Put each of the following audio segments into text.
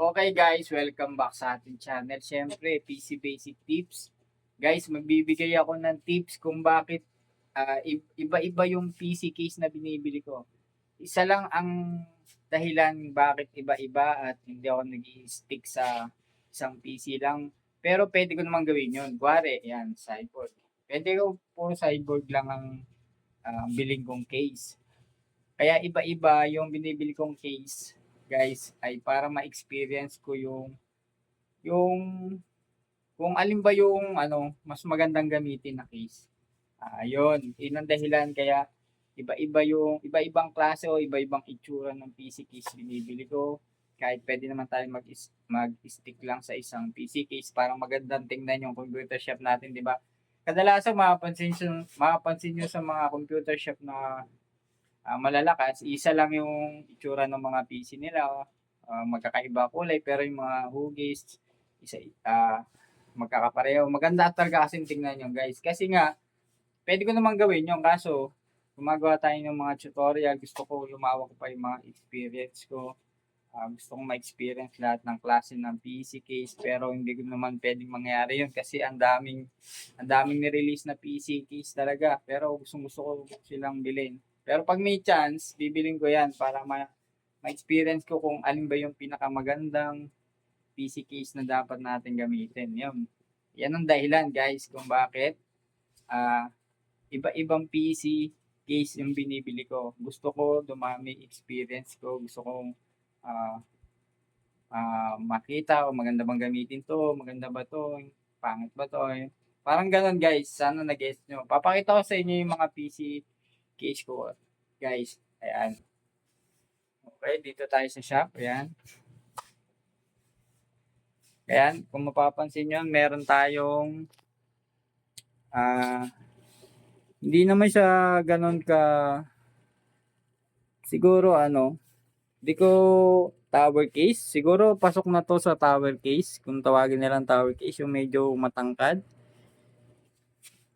Okay guys, welcome back sa ating channel. Siyempre, PC Basic Tips. Guys, magbibigay ako ng tips kung bakit i- iba-iba yung PC case na binibili ko. Isa lang ang dahilan bakit iba-iba at hindi ako nag stick sa isang PC lang. Pero pwede ko naman gawin yun. Kuwari, yan, sideboard. Pwede ko puro sideboard lang ang ah, biling kong case. Kaya iba-iba yung binibili kong case guys ay para ma-experience ko yung yung kung alin ba yung ano mas magandang gamitin na case. Ayun, yun ang dahilan kaya iba-iba yung iba-ibang klase o iba-ibang itsura ng PC case binibili ko. Kahit pwede naman tayo mag mag-stick lang sa isang PC case para magandang tingnan yung computer shop natin, di ba? Kadalasan mapapansin mapapansin nyo sa mga computer shop na ah, malalakas, isa lang yung itsura ng mga PC nila. ah, magkakaiba kulay, pero yung mga hugis, isa, ah, magkakapareho. Maganda talaga kasing tingnan nyo guys. Kasi nga, pwede ko naman gawin yung kaso, gumagawa tayo ng mga tutorial, gusto ko lumawak pa yung mga experience ko. Ah, gusto kong ma-experience lahat ng klase ng PC case pero hindi ko naman pwedeng mangyari yun kasi ang daming ang daming ni-release na PC case talaga pero gusto gusto ko silang bilhin. Pero pag may chance, bibiling ko yan para ma- ma-experience ko kung alin ba yung pinakamagandang PC case na dapat natin gamitin. Yan. Yan ang dahilan guys kung bakit ah iba-ibang PC case yung binibili ko. Gusto ko dumami experience ko. Gusto kong ah ah, makita o maganda bang gamitin to, maganda ba to, pangit ba to. Parang ganun guys, sana nag-guess nyo. Papakita ko sa inyo yung mga PC case ko. Guys, ayan. Okay, dito tayo sa shop. Ayan. Ayan, kung mapapansin nyo, meron tayong ah hindi naman siya ganun ka siguro ano hindi ko tower case siguro pasok na to sa tower case kung tawagin nilang tower case yung medyo matangkad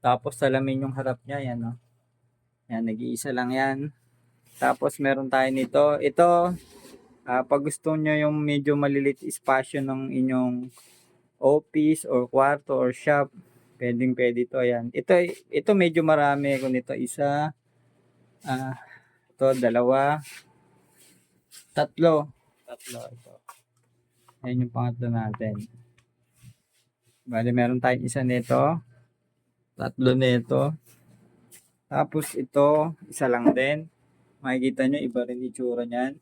tapos salamin yung harap niya yan no yan nag-iisa lang yan tapos meron tayo nito ito ah, pag gusto nyo yung medyo malilit espasyo ng inyong office or kwarto or shop Pwedeng pwede to ayan. Ito ito medyo marami ko nito isa ah to dalawa tatlo tatlo ito. Ayan yung pangatlo natin. Bali meron tayong isa nito. Tatlo nito. Tapos ito, isa lang din. Makikita nyo, iba rin itsura niyan.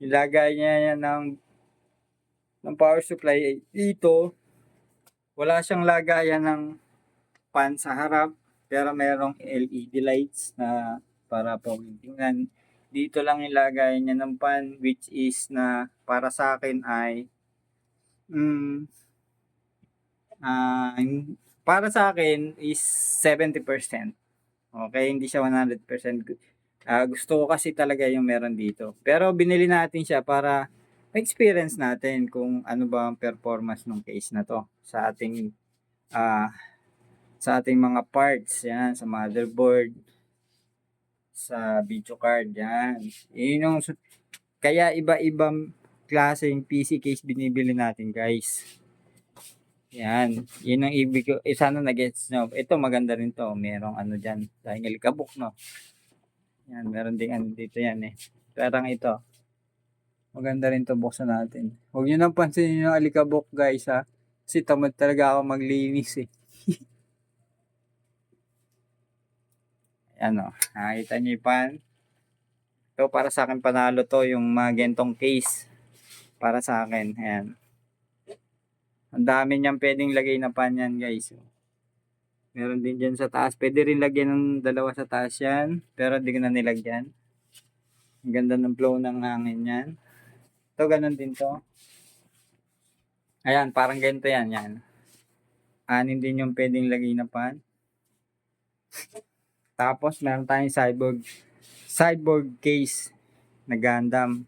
Ilagay niya yan ng ng power supply dito wala siyang lagayan ng pan sa harap, pero merong LED lights na para po tingnan. Dito lang lagayan niya ng pan, which is na para sa akin ay mm, ah, para sa akin is 70%. Okay, hindi siya 100% good. Ah, gusto ko kasi talaga yung meron dito. Pero binili natin siya para experience natin kung ano ba ang performance ng case na to sa ating ah sa ating mga parts yan sa motherboard sa video card yan yun yung kaya iba-ibang klase yung PC case binibili natin guys yan yun ang ibig ko eh, sana nag-gets nyo ito maganda rin to merong ano dyan dahil alikabok no yan meron ding ano dito yan eh parang ito Maganda rin to buksan natin. Huwag nyo nang pansinin yung alikabok guys ha. Kasi tamad talaga ako maglinis eh. Ayan o. Nakakita nyo yung pan. Ito para sa akin panalo to yung mga gentong case. Para sa akin. Ayan. Ang dami niyang pwedeng lagay na pan yan guys. Meron din dyan sa taas. Pwede rin lagyan ng dalawa sa taas yan. Pero hindi ko na nilagyan. Ang ganda ng flow ng hangin yan. Ito, ganun din to. Ayan, parang ganito yan, yan. Anin din yung pwedeng lagay na pan. Tapos, meron tayong sideboard, sideboard case na Gundam.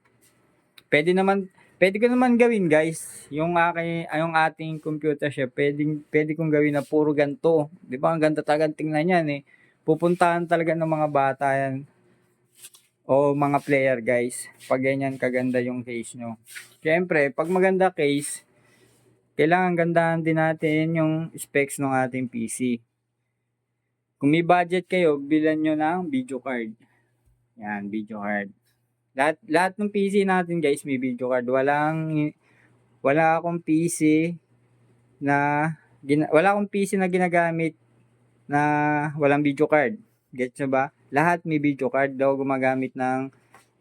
Pwede naman, pwede ko naman gawin guys, yung aking, yung ating computer siya, pwedeng, pwede kong gawin na puro ganito. Di ba? Ang ganda talaga tingnan yan eh. Pupuntahan talaga ng mga bata yan. o mga player guys. Pag ganyan kaganda yung case nyo. Siyempre, pag maganda case, kailangan gandahan din natin yung specs ng ating PC. Kung may budget kayo, bilan nyo ng video card. Yan, video card. Lahat, lahat ng PC natin guys may video card. Walang, wala akong PC na, gina, wala akong PC na ginagamit na walang video card. Gets nyo ba? Lahat may video card daw gumagamit ng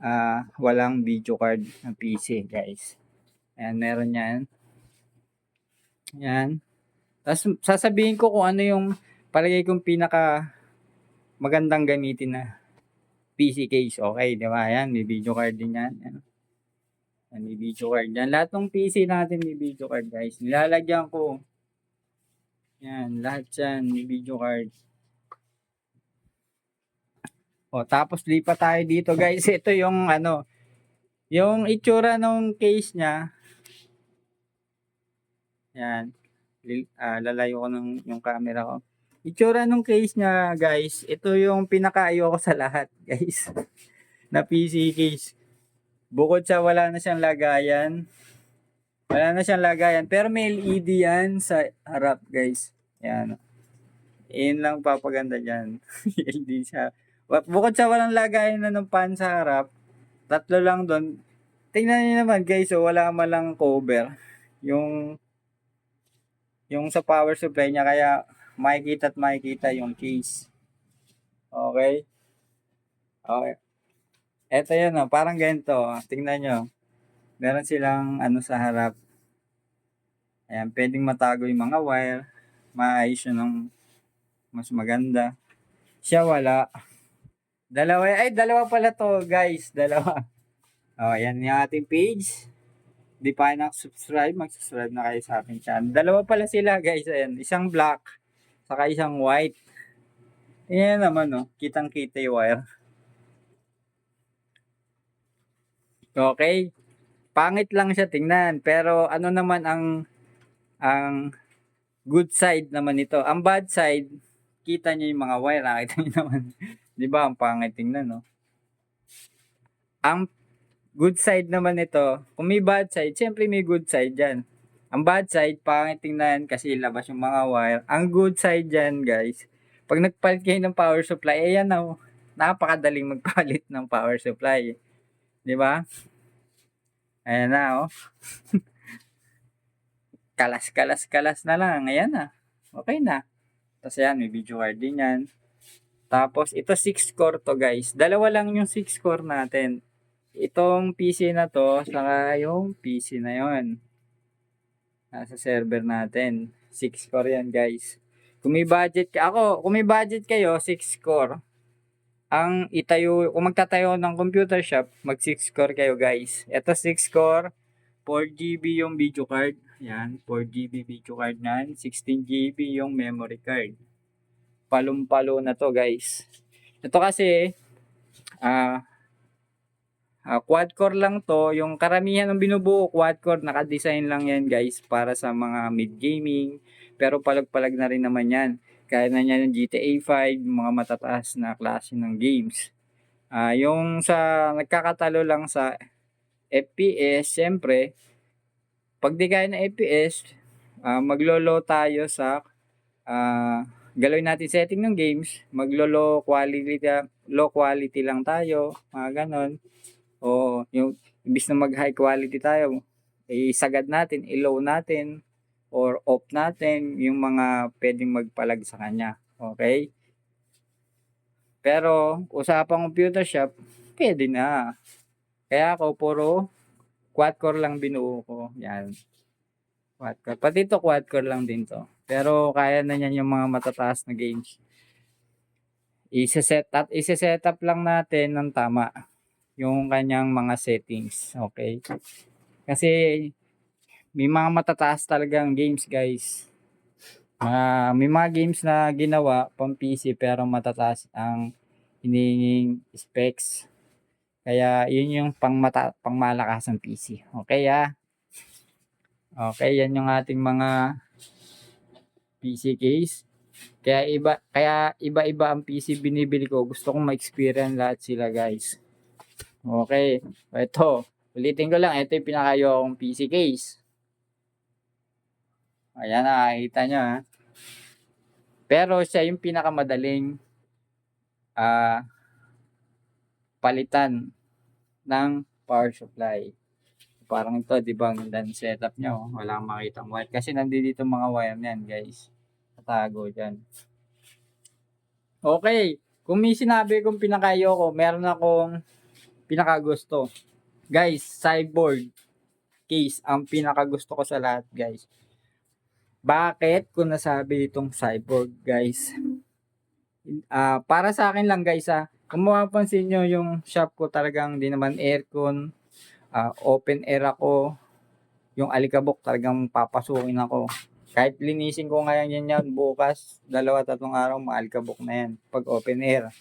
ah, walang video card ng PC guys. Ayan, meron yan. Yan. Tapos sasabihin ko kung ano yung palagay kong pinaka magandang gamitin na PC case. Okay, di ba? Yan, may video card din yan. Yan. May video card yan. Lahat ng PC natin may video card guys. Nilalagyan ko. Yan, lahat yan may video card. O, tapos lipat tayo dito guys. Ito yung ano, yung itsura ng case niya. Yan. Lil- ah, lalayo ko ng yung camera ko. Itsura ng case niya, guys. Ito yung pinakaayo ko sa lahat, guys. na PC case. Bukod sa wala na siyang lagayan. Wala na siyang lagayan. Pero may LED yan sa harap, guys. Yan. Yun lang papaganda dyan. LED siya. Bukod sa walang lagayan na ng pan sa harap, tatlo lang doon. Tingnan niyo naman, guys. So, wala malang cover. Yung yung sa power supply niya kaya makikita at makikita yung case. Okay? Okay. Eto yun, oh, parang ganito. oh. Tingnan nyo. Meron silang ano sa harap. Ayan, pwedeng matago yung mga wire. Maayos yun ng mas maganda. Siya wala. Dalawa, ay dalawa pala to guys. Dalawa. Oh, yan yung ating page. Di pa kayo subscribe mag-subscribe na kayo sa aking channel. Dalawa pala sila guys. Ayan, isang black, saka isang white. Ayan naman no, kitang-kita yung wire. Okay. Pangit lang siya tingnan, pero ano naman ang ang good side naman nito. Ang bad side, kita niyo yung mga wire, nakita niyo naman. 'Di ba? Ang pangit tingnan, no? Ang good side naman nito, kung may bad side, syempre may good side dyan. Ang bad side, pangit tingnan kasi labas yung mga wire. Ang good side dyan, guys, pag nagpalit kayo ng power supply, ayan na, oh, napakadaling magpalit ng power supply. Di ba? Ayan na, oh. kalas, kalas, kalas na lang. Ayan na. Okay na. Tapos ayan, may video card din yan. Tapos, ito 6 core to, guys. Dalawa lang yung 6 core natin itong PC na to, saka yung PC na yon Nasa server natin. 6 core yan, guys. Kung may budget ka, ako, kung may budget kayo, 6 core. Ang itayo, kung magtatayo ng computer shop, mag 6 core kayo, guys. Ito 6 core, 4GB yung video card. Yan, 4GB video card nan, 16GB yung memory card. Palong-palo na to, guys. Ito kasi, ah, Ah, quad core lang to. Yung karamihan ng binubuo, quad core, naka-design lang yan guys para sa mga mid-gaming. Pero palag-palag na rin naman yan. Kaya na yan yung GTA 5, yung mga matataas na klase ng games. Ah, yung sa nagkakatalo lang sa FPS, syempre, pag di kaya ng FPS, ah, maglolo tayo sa ah, galawin natin setting ng games, maglolo quality, low quality lang tayo, mga ganon. O yung imbis na mag high quality tayo, isagad natin, i-low natin, or off natin yung mga pwedeng magpalag sa kanya. Okay? Pero, usapang computer shop, pwede na. Kaya ako, puro quad core lang binuo ko. Yan. Quad core. Pati ito, quad core lang din to. Pero, kaya na yan yung mga matataas na games. Isa-set up, isa-set up lang natin ng tama yung kanyang mga settings. Okay? Kasi may mga matataas talagang games, guys. Mga, may mga games na ginawa pang PC pero matataas ang hinihinging specs. Kaya yun yung pang mata, pang malakas ng PC. Okay ah. Okay, yan yung ating mga PC case. Kaya iba kaya iba-iba ang PC binibili ko. Gusto kong ma-experience lahat sila, guys. Okay. Ito. Ulitin ko lang. Ito yung pinakayo akong PC case. Ayan, nakakita nyo ha. Pero siya yung pinakamadaling ah palitan ng power supply. Parang ito, di ba, ang dan setup nyo. Wala kang makita wire. Kasi nandito mga wire niyan, guys. Natago dyan. Okay. Kung may sinabi kong pinakayo ko, meron akong pinakagusto. Guys, cyborg case ang pinakagusto ko sa lahat, guys. Bakit ko nasabi itong cyborg, guys? Ah, para sa akin lang, guys, ah. Kung mapapansin nyo yung shop ko talagang di naman aircon, ah, open air ako, yung alikabok talagang papasukin ako. Kahit linisin ko ngayon yan yan, bukas, dalawa, tatlong araw, maalikabok na yan. Pag open air.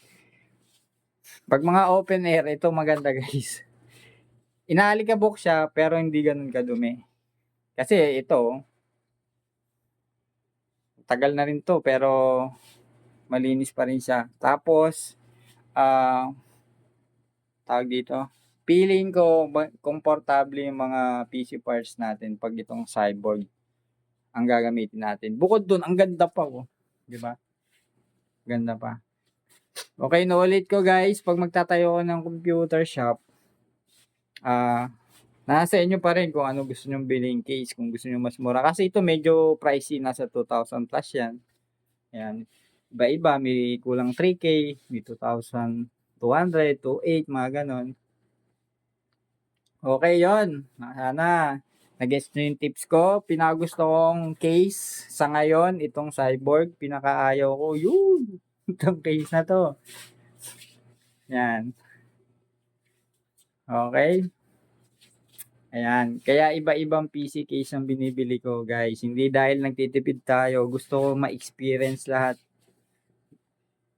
Pag mga open air, ito maganda guys. Inaalikabok siya, pero hindi ganun kadumi. Kasi ito, tagal na rin to, pero malinis pa rin siya. Tapos, ah, tawag dito, feeling ko komportable yung mga PC parts natin pag itong cyborg ang gagamitin natin. Bukod dun, ang ganda pa oh. Di ba? Ganda pa. Okay, naulit ko guys, pag magtatayo ko ng computer shop, ah, nasa inyo pa rin kung ano gusto nyong bilhin case, kung gusto nyo mas mura. Kasi ito medyo pricey, nasa 2,000 plus yan. Yan. Iba-iba, may kulang 3K, may 2,200, 2,800, mga ganon. Okay, yon. Sana, nag-guess nyo yung tips ko. Pinagusto kong case sa ngayon, itong cyborg. Pinakaayaw ko, yun. Itong case na to. Yan. Okay. Ayan. Kaya iba-ibang PC case ang binibili ko, guys. Hindi dahil nagtitipid tayo. Gusto ko ma-experience lahat.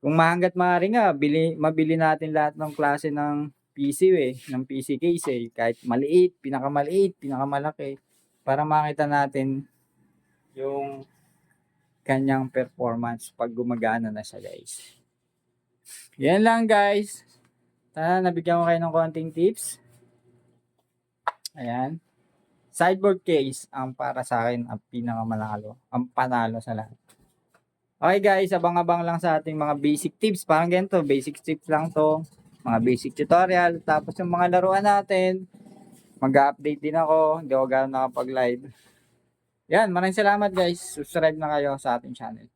Kung mahanggat maaari nga, bili, mabili natin lahat ng klase ng PC eh, ng PC case eh. Kahit maliit, pinakamaliit, pinakamalaki. Para makita natin yung kanyang performance pag gumagana na siya guys. Yan lang guys. Sana nabigyan ko kayo ng konting tips. Ayan. Sideboard case ang para sa akin ang pinakamalalo. Ang panalo sa lahat. Okay guys, abang-abang lang sa ating mga basic tips. Parang ganito, basic tips lang to. Mga basic tutorial. Tapos yung mga laruan natin, mag-update din ako. Hindi ako gano'n nakapag-live. Yan, maraming salamat guys. Subscribe na kayo sa ating channel.